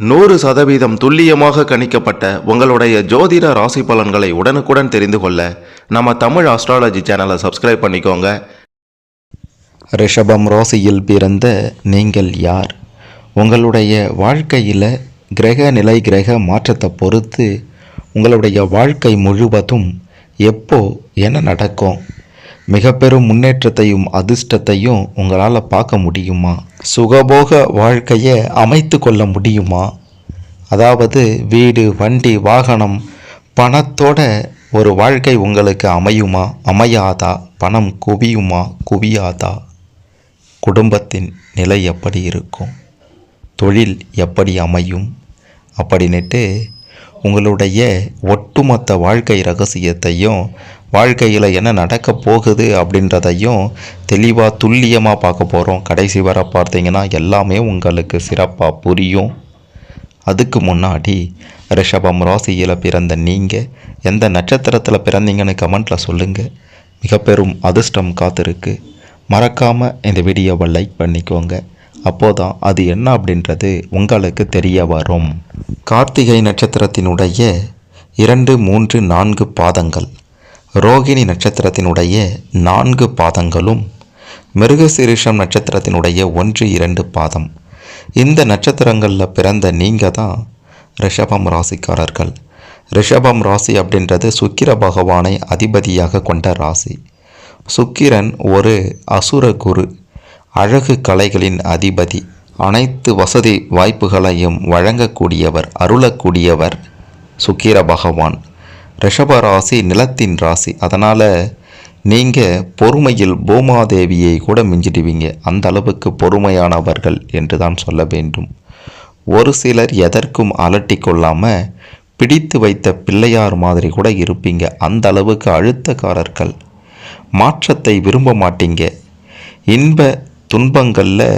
நூறு சதவீதம் துல்லியமாக கணிக்கப்பட்ட உங்களுடைய ஜோதிட ராசி பலன்களை உடனுக்குடன் தெரிந்து கொள்ள நம்ம தமிழ் ஆஸ்ட்ராலஜி சேனலை சப்ஸ்கிரைப் பண்ணிக்கோங்க. ரிஷபம் ராசியில் பிறந்த நீங்கள் யார்? உங்களுடைய வாழ்க்கையில் கிரக நிலை கிரக மாற்றத்தை பொறுத்து உங்களுடைய வாழ்க்கை முழுவதும் எப்போ என்ன நடக்கும்? மிக பெரும் முன்னேற்றத்தையும் அதிர்ஷ்டத்தையும் உங்களால் பார்க்க முடியுமா? சுகபோக வாழ்க்கையை அமைத்து கொள்ள முடியுமா? அதாவது வீடு வண்டி வாகனம் பணத்தோட ஒரு வாழ்க்கை உங்களுக்கு அமையுமா? அமையாதா? பணம் குவியுமா? குவியாதா? குடும்பத்தின் நிலை எப்படி இருக்கும்? தொழில் எப்படி அமையும்? அப்படின்னுட்டு உங்களுடைய ஒட்டுமொத்த வாழ்க்கை ரகசியத்தையும் வாழ்க்கையில் என்ன நடக்க போகுது அப்படின்றதையும் தெளிவாக துல்லியமாக பார்க்க போகிறோம் கடைசி வர பார்த்தீங்கன்னா எல்லாமே உங்களுக்கு சிறப்பாக புரியும். அதுக்கு முன்னாடி ரிஷபம் ராசியில் பிறந்த நீங்கள் எந்த நட்சத்திரத்தில் பிறந்தீங்கன்னு கமெண்ட்டில் சொல்லுங்கள் மிக பெரும் அதிர்ஷ்டம் காத்திருக்கு. மறக்காமல் இந்த வீடியோவை லைக் பண்ணிக்கோங்க. அப்போதான் அது என்ன அப்படின்றது உங்களுக்கு தெரிய வரும். கார்த்திகை நட்சத்திரத்தினுடைய இரண்டு மூன்று நான்கு பாதங்கள். ரோகிணி நட்சத்திரத்தினுடைய நான்கு பாதங்களும் மிருகசீரிஷம் நட்சத்திரத்தினுடைய ஒன்று இரண்டு பாதம். இந்த நட்சத்திரங்களில் பிறந்த நீங்கள் தான் ரிஷபம் ராசிக்காரர்கள். ரிஷபம் ராசி அப்படின்றது சுக்கிர பகவானை அதிபதியாக கொண்ட ராசி. சுக்கிரன் ஒரு அசுர குரு அழகு கலைகளின் அதிபதி அனைத்து வசதி வாய்ப்புகளையும் வழங்கக்கூடியவர் அருளக்கூடியவர் சுக்கிர பகவான். ரிஷப ராசி நிலத்தின் ராசி. அதனால் நீங்கள் பொறுமையில் பூமாதேவியை கூட மிஞ்சிடுவீங்க. அந்த அளவுக்கு பொறுமையானவர்கள் என்று தான் சொல்ல வேண்டும். ஒரு சிலர் எதற்கும் அலட்டி கொள்ளாமல் பிடித்து வைத்த பிள்ளையார் மாதிரி கூட இருப்பீங்க. அந்த அளவுக்கு அழுத்தக்காரர்கள். மாற்றத்தை விரும்ப மாட்டீங்க. இன்ப துன்பங்களில்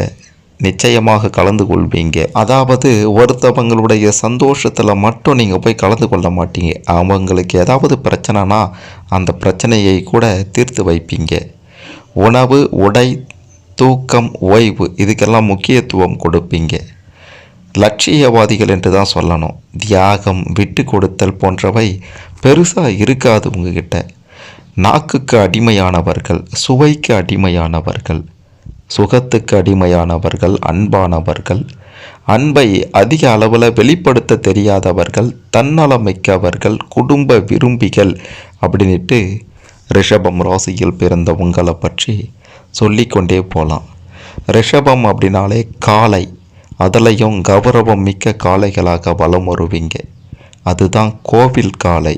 நிச்சயமாக கலந்து கொள்வீங்க. அதாவது ஒருத்தவங்களுடைய சந்தோஷத்தில் மட்டும் நீங்கள் போய் கலந்து கொள்ள மாட்டீங்க. அவங்களுக்கு ஏதாவது பிரச்சனைனா அந்த பிரச்சனையை கூட தீர்த்து வைப்பீங்க. உணவு உடை தூக்கம் ஓய்வு இதுக்கெல்லாம் முக்கியத்துவம் கொடுப்பீங்க. லட்சியவாதிகள் என்று தான் சொல்லணும். தியாகம் விட்டு கொடுத்தல் போன்றவை பெருசாக இருக்காது உங்ககிட்ட. நாக்குக்கு அடிமையானவர்கள் சுவைக்கு அடிமையானவர்கள் சுகத்துக்கு அடிமையானவர்கள் அன்பானவர்கள் அன்பை அதிக அளவில் வெளிப்படுத்த தெரியாதவர்கள் தன்னலமைக்கவர்கள் குடும்ப விரும்பிகள் அப்படின்ட்டு ரிஷபம் ராசியில் பிறந்த உங்களை பற்றி சொல்லிக்கொண்டே போகலாம் ரிஷபம் அப்படின்னாலே காளை அதிலையும் கௌரவம் மிக்க காளைகளாக வலம் வருவீங்க. அதுதான் கோவில் காளை.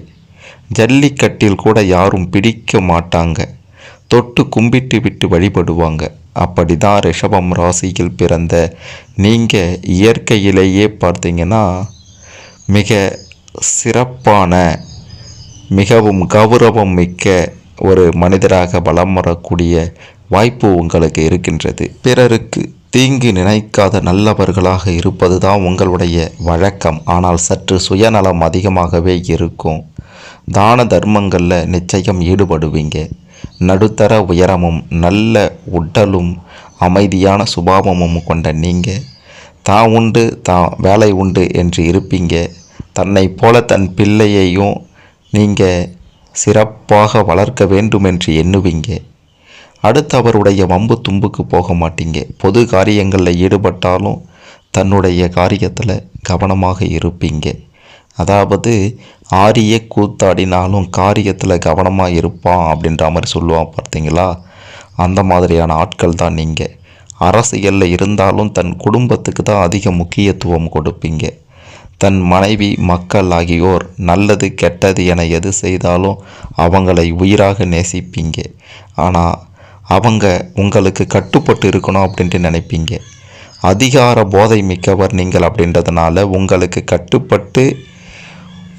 ஜல்லிக்கட்டில் கூட யாரும் பிடிக்க மாட்டாங்க. தொட்டு கும்பிட்டு விட்டு வழிபடுவாங்க. அப்படி தான் ரிஷபம் ராசியில் பிறந்த நீங்கள் இயற்கையிலேயே பார்த்தீங்கன்னா மிக சிறப்பான மிகவும் கௌரவம் மிக்க ஒரு மனிதராக வலம் வரக்கூடிய வாய்ப்பு உங்களுக்கு இருக்கின்றது. பிறருக்கு தீங்கு நினைக்காத நல்லவர்களாக இருப்பது தான் உங்களுடைய வழக்கம். ஆனால் சற்று சுயநலம் அதிகமாகவே இருக்கும். தான தர்மங்களில் நிச்சயம் ஈடுபடுவீங்க. நடுத்தர உயரமும் நல்ல உடலும் அமைதியான சுபாவமும் கொண்ட நீங்கள் தான் உண்டு தான் வேலை உண்டு என்று இருப்பீங்க. தன்னை போல தன் பிள்ளையையும் நீங்கள் சிறப்பாக வளர்க்க வேண்டும் என்று எண்ணுவீங்க. அடுத்து அவருடைய வம்பு தும்புக்கு போக மாட்டீங்க. பொது காரியங்களில் ஈடுபட்டாலும் தன்னுடைய காரியத்தில் கவனமாக இருப்பீங்க. அதாவது ஆரிய கூத்தாடினாலும் காரியத்தில் கவனமாக இருப்பான் அப்படின்ற மாதிரி சொல்லுவான் பார்த்தீங்களா? அந்த மாதிரியான ஆட்கள் தான் நீங்கள் அரசியலில் இருந்தாலும் தன் குடும்பத்துக்கு தான் அதிக முக்கியத்துவம் கொடுப்பீங்க. தன் மனைவி மக்கள் ஆகியோர் நல்லது கெட்டது என எது செய்தாலும் அவங்களை உயிராக நேசிப்பீங்க. ஆனால் அவங்க உங்களுக்கு கட்டுப்பட்டு இருக்கணும் அப்படின்ட்டு நினைப்பீங்க. அதிகார போதை மிக்கவர் நீங்கள் அப்படின்றதுனால உங்களுக்கு கட்டுப்பட்டு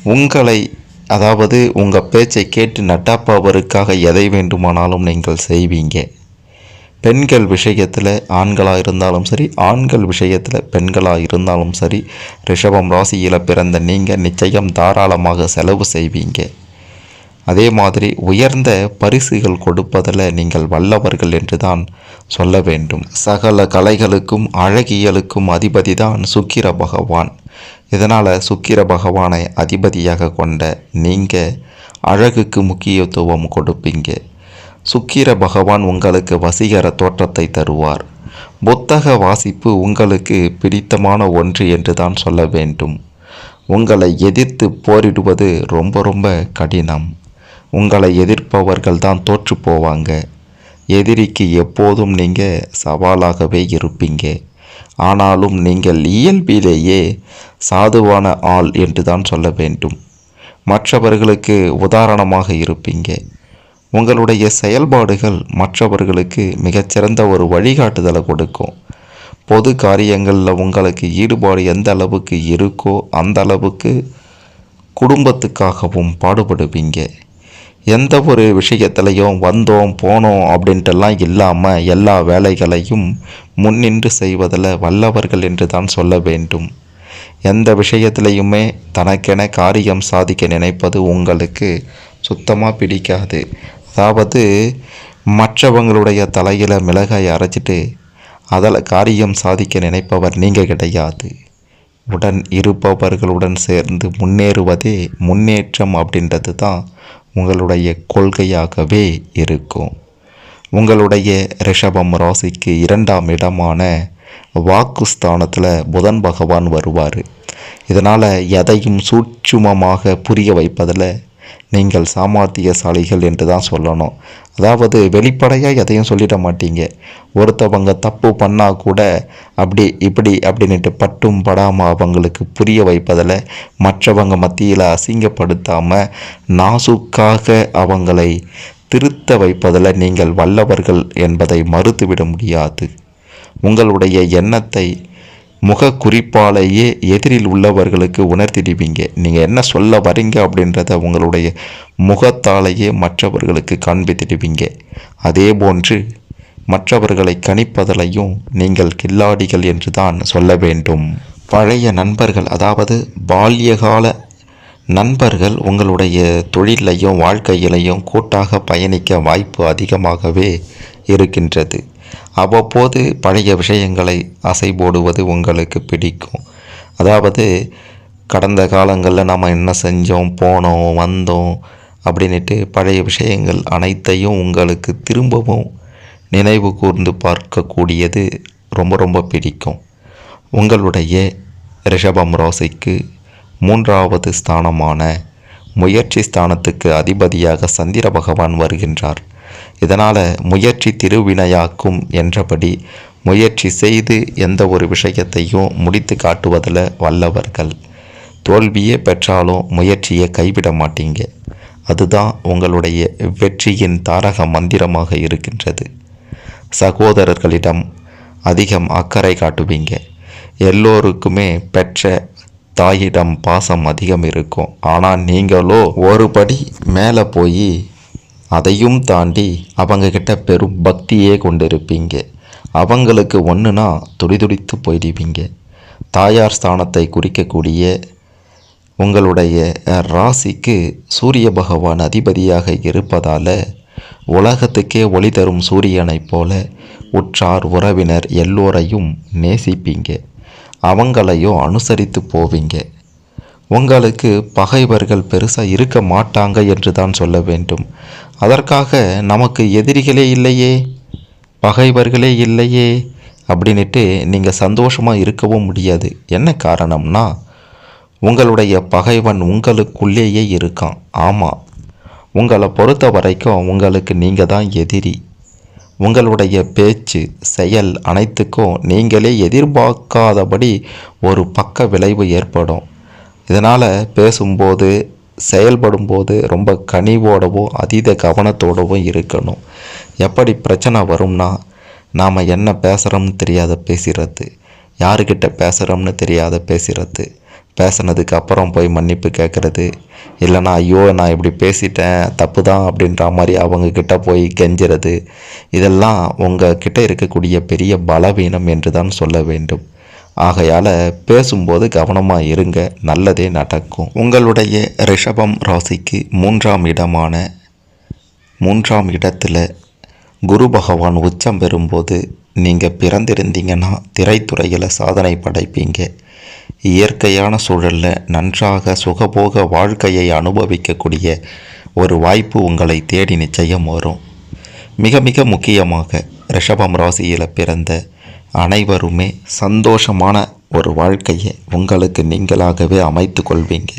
உங்களை அதாவது உங்கள் பேச்சை கேட்டு நட்டாப்பாவருக்காக எதை வேண்டுமானாலும் நீங்கள் செய்வீங்க. பெண்கள் விஷயத்தில் ஆண்களாக இருந்தாலும் சரி ஆண்கள் விஷயத்தில் பெண்களாக இருந்தாலும் சரி ரிஷபம் ராசியில் பிறந்த நீங்கள் நிச்சயம் தாராளமாக செலவு செய்வீங்க. அதே மாதிரி உயர்ந்த பரிசுகள் கொடுப்பதில் நீங்கள் வல்லவர்கள் என்று தான் சொல்ல வேண்டும். சகல கலைகளுக்கும் அழகியலுக்கும் அதிபதி தான் சுக்கிர பகவான். இதனால் சுக்கிர பகவானை அதிபதியாக கொண்ட நீங்கள் அழகுக்கு முக்கியத்துவம் கொடுப்பீங்க. சுக்கிர பகவான் உங்களுக்கு வசீகர தோற்றத்தை தருவார். புத்தக வாசிப்பு உங்களுக்கு பிடித்தமான ஒன்று என்று தான் சொல்ல வேண்டும். உங்களை எதிர்த்து போரிடுவது ரொம்ப ரொம்ப கடினம். உங்களை எதிர்ப்பவர்கள் தான் தோற்று போவாங்க. எதிரிக்கு எப்போதும் நீங்கள் சவாலாகவே இருப்பீங்க. ஆனாலும் நீங்கள் இயல்பிலேயே சாதுவான ஆள் என்று தான் சொல்ல வேண்டும். மற்றவர்களுக்கு உதாரணமாக இருப்பீங்க. உங்களுடைய செயல்பாடுகள் மற்றவர்களுக்கு மிகச்சிறந்த ஒரு வழிகாட்டுதலை கொடுக்கும். பொது காரியங்களில் உங்களுக்கு ஈடுபாடு எந்த அளவுக்கு இருக்கோ அந்த அளவுக்கு குடும்பத்துக்காகவும் பாடுபடுவீங்க. எந்த ஒரு விஷயத்துலையும் வந்தோம் போனோம் அப்படின்ட்டுலாம் இல்லாமல் எல்லா வேலைகளையும் முன்னின்று செய்வதில் வல்லவர்கள் என்று தான் சொல்ல வேண்டும். எந்த விஷயத்திலையுமே தனக்கென காரியம் சாதிக்க நினைப்பது உங்களுக்கு சுத்தமாக பிடிக்காது. அதாவது மற்றவங்களுடைய தலையில் மிளகாய் அரைச்சிட்டு அதில் காரியம் சாதிக்க நினைப்பவர் நீங்கள் கிடையாது. உடன் இருப்பவர்களுடன் சேர்ந்து முன்னேறுவதே முன்னேற்றம் அப்படின்றது தான் உங்களுடைய கொள்கையாகவே இருக்கும். உங்களுடைய ரிஷபம் ராசிக்கு இரண்டாம் இடமான வாக்குஸ்தானத்தில் புதன் பகவான் வருவார். இதனால் எதையும் சூட்சுமமாக புரிய வைப்பதில் நீங்கள் சாமர்த்தியசாலிகள் என்று தான் சொல்லணும். அதாவது வெளிப்படையாக எதையும் சொல்லிட மாட்டீங்க. ஒருத்தவங்க தப்பு பண்ணால் கூட அப்படி இப்படி அப்படின்ட்டு பட்டும் படாமல் அவங்களுக்கு புரிய வைப்பதில் மற்றவங்க மத்தியில் அசிங்கப்படுத்தாமல் நாசுக்காக அவங்களை திருத்த வைப்பதில் நீங்கள் வல்லவர்கள் என்பதை மறுத்துவிட முடியாது. உங்களுடைய எண்ணத்தை முக குறிப்பாலேயே எதிரில் உள்ளவர்களுக்கு உணர்த்திடுவீங்க. நீங்கள் என்ன சொல்ல வரீங்க அப்படின்றத உங்களுடைய முகத்தாலேயே மற்றவர்களுக்கு காண்பித்திடுவீங்க. அதே போன்று மற்றவர்களை கணிப்பதலையும் நீங்கள் கில்லாடிகள் என்று தான் சொல்ல வேண்டும். பழைய நண்பர்கள் அதாவது பால்யகால நண்பர்கள் உங்களுடைய தொழிலையும் வாழ்க்கையிலையும் கூட்டாக பயணிக்க வாய்ப்பு அதிகமாகவே இருக்கின்றது. அவ்வப்போது பழைய விஷயங்களை அசை போடுவது உங்களுக்கு பிடிக்கும். அதாவது கடந்த காலங்களில் நாம் என்ன செஞ்சோம் போனோம் வந்தோம் அப்படின்ட்டு பழைய விஷயங்கள் அனைத்தையும் உங்களுக்கு திரும்பவும் நினைவு கூர்ந்து பார்க்கக்கூடியது ரொம்ப ரொம்ப பிடிக்கும். உங்களுடைய ரிஷபம் ராசிக்கு மூன்றாவது ஸ்தானமான முயற்சி ஸ்தானத்துக்கு அதிபதியாக சந்திர பகவான் வருகின்றார். இதனால் முயற்சி திருவினையாக்கும் என்றபடி முயற்சி செய்து எந்த ஒரு விஷயத்தையும் முடித்து காட்டுவதில் வல்லவர்கள். தோல்வியே பெற்றாலும் முயற்சியை கைவிட மாட்டீங்க. அதுதான் உங்களுடைய வெற்றியின் தாரக மந்திரமாக இருக்கின்றது. சகோதரர்களிடம் அதிகம் அக்கறை காட்டுவீங்க. எல்லோருக்குமே பெற்ற தாயிடம் பாசம் அதிகம் இருக்கும். ஆனால் நீங்களோ ஒரு படி மேலே போய் அதையும் தாண்டி அவங்கக்கிட்ட பெரும் பக்தியே கொண்டிருப்பீங்க. அவங்களுக்கு ஒன்றுனா துடிதுடித்து போயிடுவீங்க. தாயார் ஸ்தானத்தை குறிக்கக்கூடிய உங்களுடைய ராசிக்கு சூரிய பகவான் அதிபதியாக இருப்பதால் உலகத்துக்கே ஒளி தரும் சூரியனைப் போல உற்றார் உறவினர் எல்லோரையும் நேசிப்பீங்க. அவங்களையும் அனுசரித்து போவீங்க. உங்களுக்கு பகைவர்கள் பெருசாக இருக்க மாட்டாங்க என்று தான் சொல்ல வேண்டும். அதற்காக நமக்கு எதிரிகளே இல்லையே? பகைவர்களே இல்லையே? அப்படின்ட்டு நீங்கள் சந்தோஷமாக இருக்கவும் முடியாது. என்ன காரணம்னா உங்களுடைய பகைவன் உங்களுக்குள்ளேயே இருக்கான். ஆமாம் உங்களை பொறுத்த வரைக்கும் உங்களுக்கு நீங்கள் தான் எதிரி. உங்களுடைய பேச்சு செயல் அனைத்துக்கும் நீங்களே எதிர்பார்க்காதபடி ஒரு பக்க விளைவு ஏற்படும். இதனால் பேசும்போது செயல்படும்போது ரொம்ப கனிவோடவும் அதீத கவனத்தோடவும் இருக்கணும். எப்படி பிரச்சனை வரும்னா நாம் என்ன பேசுகிறோம்னு தெரியாத பேசுகிறது யாருக்கிட்ட பேசுகிறோம்னு தெரியாத பேசுகிறது பேசுனதுக்கு அப்புறம் போய் மன்னிப்பு கேட்குறது இல்லைனா ஐயோ நான் இப்படி பேசிட்டேன் தப்பு தான் அப்படின்ற மாதிரி அவங்கக்கிட்ட போய் கெஞ்சுறது இதெல்லாம் உங்கள் கிட்டே இருக்கக்கூடிய பெரிய பலவீனம் என்று தான் சொல்ல வேண்டும். ஆகையால் பேசும்போது கவனமாக இருங்க நல்லதே நடக்கும். உங்களுடைய ரிஷபம் ராசிக்கு மூன்றாம் இடமான மூன்றாம் இடத்துல குரு பகவான் உச்சம் பெறும்போது நீங்கள் பிறந்திருந்தீங்கன்னா திரைத்துறையில் சாதனை படைப்பீங்க. இயற்கையான சூழலில் நன்றாக சுகபோக வாழ்க்கையை அனுபவிக்கக்கூடிய ஒரு வாய்ப்பு உங்களை தேடி நிச்சயம் வரும். மிக மிக முக்கியமாக ரிஷபம் ராசியில் பிறந்த அனைவருமே சந்தோஷமான ஒரு வாழ்க்கையை உங்களுக்கு நீங்களாகவே அமைத்து கொள்வீங்க.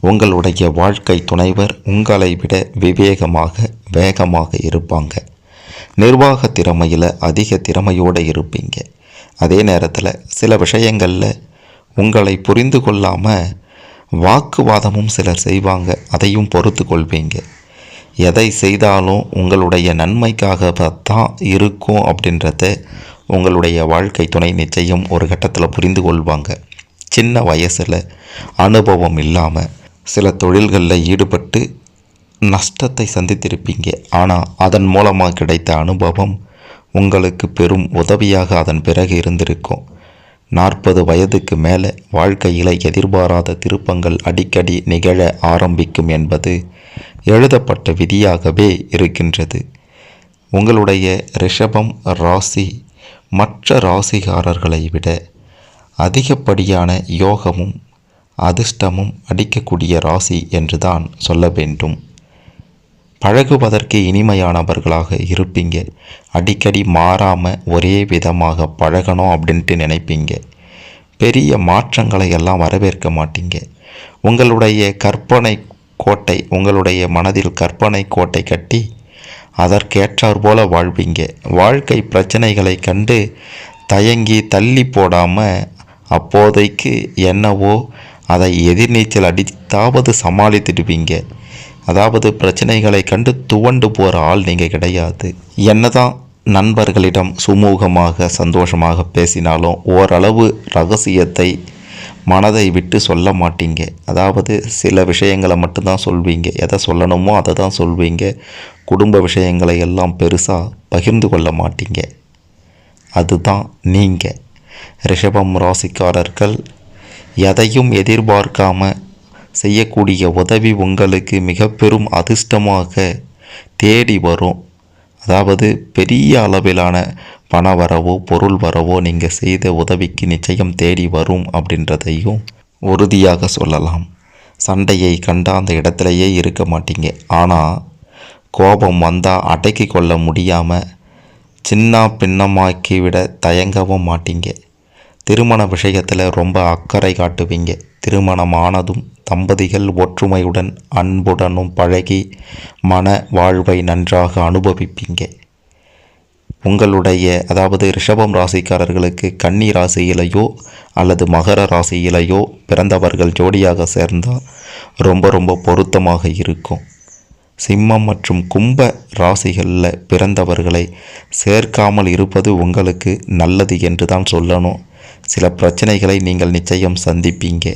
உங்களுடைய வாழ்க்கை துணைவர் உங்களை விட விவேகமாக வேகமாக இருப்பாங்க. நிர்வாக திறமையில் அதிக திறமையோடு இருப்பீங்க. அதே நேரத்தில் சில விஷயங்களில் உங்களை புரிந்து கொள்ளாமல் வாக்குவாதமும் சிலர் செய்வாங்க. அதையும் பொறுத்து கொள்வீங்க. எதை செய்தாலும் உங்களுடைய நன்மைக்காக தான் இருக்கும் அப்படின்றத உங்களுடைய வாழ்க்கை துணை நிச்சயம் ஒரு கட்டத்தில் புரிந்து கொள்வாங்க. சின்ன வயசில் அனுபவம் இல்லாமல் சில தொழில்களில் ஈடுபட்டு நஷ்டத்தை சந்தித்திருப்பீங்க. ஆனால் அதன் மூலமாக கிடைத்த அனுபவம் உங்களுக்கு பெரும் உதவியாக அதன் பிறகு இருந்திருக்கும். நாற்பது வயதுக்கு மேலே வாழ்க்கையில் எதிர்பாராத திருப்பங்கள் அடிக்கடி நிகழ ஆரம்பிக்கும் என்பது எழுதப்பட்ட விதியாகவே இருக்கின்றது. உங்களுடைய ரிஷபம் ராசி மற்ற ராசிகாரர்களை விட அதிகப்படியான யோகமும் அதிர்ஷ்டமும் அடிக்கக்கூடிய ராசி என்றுதான் சொல்ல வேண்டும். பழகுவதற்கு இனிமையானவர்களாக இருப்பீங்க. அடிக்கடி மாறாமல் ஒரே விதமாக பழகணும் அப்படின்ட்டு நினைப்பீங்க. பெரிய மாற்றங்களை எல்லாம் வரவேற்க மாட்டீங்க. உங்களுடைய கற்பனை கோட்டை உங்களுடைய மனதில் கற்பனை கோட்டை கட்டி அதற்கேற்றாற் போல வாழ்வீங்க. வாழ்க்கை பிரச்சனைகளை கண்டு தயங்கி தள்ளி போடாமல் அப்போதைக்கு என்னவோ அதை எதிர்நீச்சல் அடித்தாவது சமாளித்துடுவீங்க. அதாவது பிரச்சனைகளை கண்டு துவண்டு போகிற ஆள் நீங்கள் கிடையாது. என்னதான் நண்பர்களிடம் சுமூகமாக சந்தோஷமாக பேசினாலும் ஓரளவு ரகசியத்தை மனதை விட்டு சொல்ல மாட்டீங்க. அதாவது சில விஷயங்களை மட்டும்தான் சொல்வீங்க. எதை சொல்லணுமோ அதை தான் சொல்வீங்க. குடும்ப விஷயங்களை எல்லாம் பெருசாக பகிர்ந்து கொள்ள மாட்டீங்க. அதுதான் நீங்கள் ரிஷபம் ராசிக்காரர்கள் எதையும் எதிர்பார்க்காம செய்யக்கூடிய உதவி உங்களுக்கு மிக பெரும் அதிர்ஷ்டமாக தேடி வரும். அதாவது பெரிய அளவிலான பண வரவோ பொருள் வரவோ நீங்கள் செய்த உதவிக்கு நிச்சயம் தேடி வரும் அப்படின்றதையும் உறுதியாக சொல்லலாம். சண்டையை கண்டா அந்த இடத்துலையே இருக்க மாட்டீங்க. ஆனால் கோபம் வந்தால் அடக்கி கொள்ள முடியாமல் சின்ன பின்னமாக்கி விட தயங்கவும் மாட்டீங்க. திருமண விஷயத்தில் ரொம்ப அக்கறை காட்டுவீங்க. திருமணமானதும் தம்பதிகள் ஒற்றுமையுடன் அன்புடனும் பழகி மன வாழ்வை நன்றாக அனுபவிப்பீங்க. உங்களுடைய அதாவது ரிஷபம் ராசிக்காரர்களுக்கு கன்னி ராசியிலையோ அல்லது மகர ராசியிலையோ பிறந்தவர்கள் ஜோடியாக சேர்ந்தால் ரொம்ப ரொம்ப பொருத்தமாக இருக்கும். சிம்மம் மற்றும் கும்ப ராசிகளில் பிறந்தவர்களை சேர்க்காமல் இருப்பது உங்களுக்கு நல்லது என்று தான் சொல்லணும். சில பிரச்சனைகளை நீங்கள் நிச்சயம் சந்திப்பீங்க.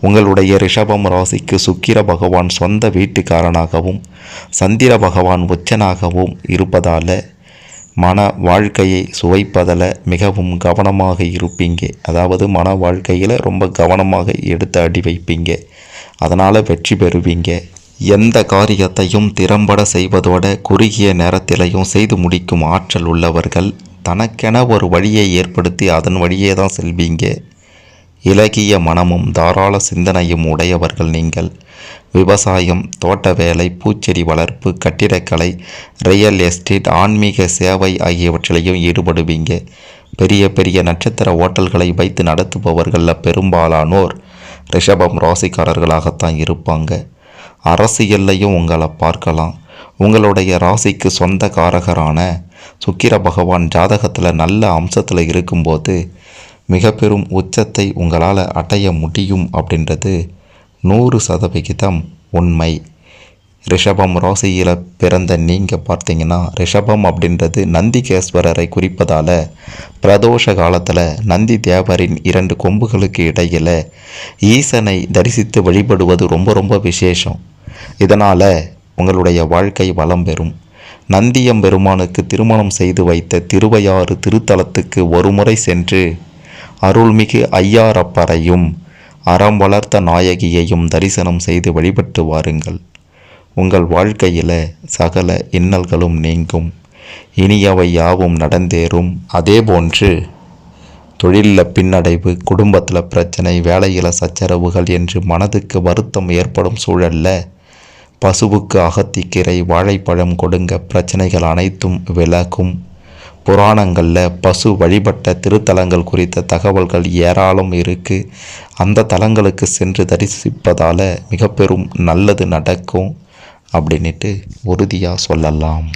உங்களுடைய ரிஷபம் ராசிக்கு சுக்கிர பகவான் சொந்த வீட்டுக்காரனாகவும் சந்திர பகவான் உச்சனாகவும் இருப்பதால் மன வாழ்க்கையை சுவைப்பதில் மிகவும் கவனமாக இருப்பீங்க. அதாவது மன வாழ்க்கையில் ரொம்ப கவனமாக எடுத்து அடி வைப்பீங்க. அதனால் வெற்றி பெறுவீங்க. எந்த காரியத்தையும் திறம்பட செய்வதோட குறுகிய நேரத்திலையும் செய்து முடிக்கும் ஆற்றல் உள்ளவர்கள் தனக்கென ஒரு வழியை ஏற்படுத்தி அதன் வழியே தான் செல்வீங்க. இலகிய மனமும் தாராள சிந்தனையும் உடையவர்கள் நீங்கள். விவசாயம் தோட்ட வேலை பூச்செடி வளர்ப்பு கட்டிடக்கலை ரியல் எஸ்டேட் ஆன்மீக சேவை ஆகியவற்றிலையும் ஈடுபடுவீங்க. பெரிய பெரிய நட்சத்திர ஓட்டல்களை வைத்து நடத்துபவர்களில் பெரும்பாலானோர் ரிஷபம் ராசிக்காரர்களாகத்தான் இருப்பாங்க. அரசியல்லையும் உங்களை பார்க்கலாம். உங்களுடைய ராசிக்கு சொந்த காரகரான சுக்கிர பகவான் ஜாதகத்தில் நல்ல அம்சத்தில் இருக்கும்போது மிக பெரும் உச்சத்தை உங்களால் அடைய முடியும் அப்படின்றது நூறு சதவிகிதம் உண்மை. ரிஷபம் ராசியில் பிறந்த நீங்கள் பார்த்தீங்கன்னா ரிஷபம் அப்படின்றது நந்திகேஸ்வரரை குறிப்பதால் பிரதோஷ காலத்தில் நந்தி தேவரின் இரண்டு கொம்புகளுக்கு இடையில் ஈசனை தரிசித்து வழிபடுவது ரொம்ப ரொம்ப விசேஷம். இதனால் உங்களுடைய வாழ்க்கை வளம் பெறும். நந்தியம் பெருமானுக்கு திருமணம் செய்து வைத்த திருவையாறு திருத்தலத்துக்கு ஒருமுறை சென்று அருள்மிகு ஐயாரப்பரையும் அறம் வளர்த்த நாயகியையும் தரிசனம் செய்து வழிபட்டு வாருங்கள். உங்கள் வாழ்க்கையில் சகல இன்னல்களும் நீங்கும். இனியவை யாவும் நடந்தேறும். அதேபோன்று தொழிலில் பின்னடைவு குடும்பத்தில் பிரச்சனை வேலையில் சச்சரவுகள் என்று மனதுக்கு வருத்தம் ஏற்படும் சூழல்ல பசுவுக்கு அகத்திக்கீரை வாழைப்பழம் கொடுங்க. பிரச்சனைகள் அனைத்தும் விலகும். புராணங்களில் பசு வழிபட்ட திருத்தலங்கள் குறித்த தகவல்கள் ஏராளம் இருக்கு. அந்த தலங்களுக்கு சென்று தரிசிப்பதால் மிக பெரும் நல்லது நடக்கும். அப்படின்ட்டு உறுதியாக சொல்லலாம்.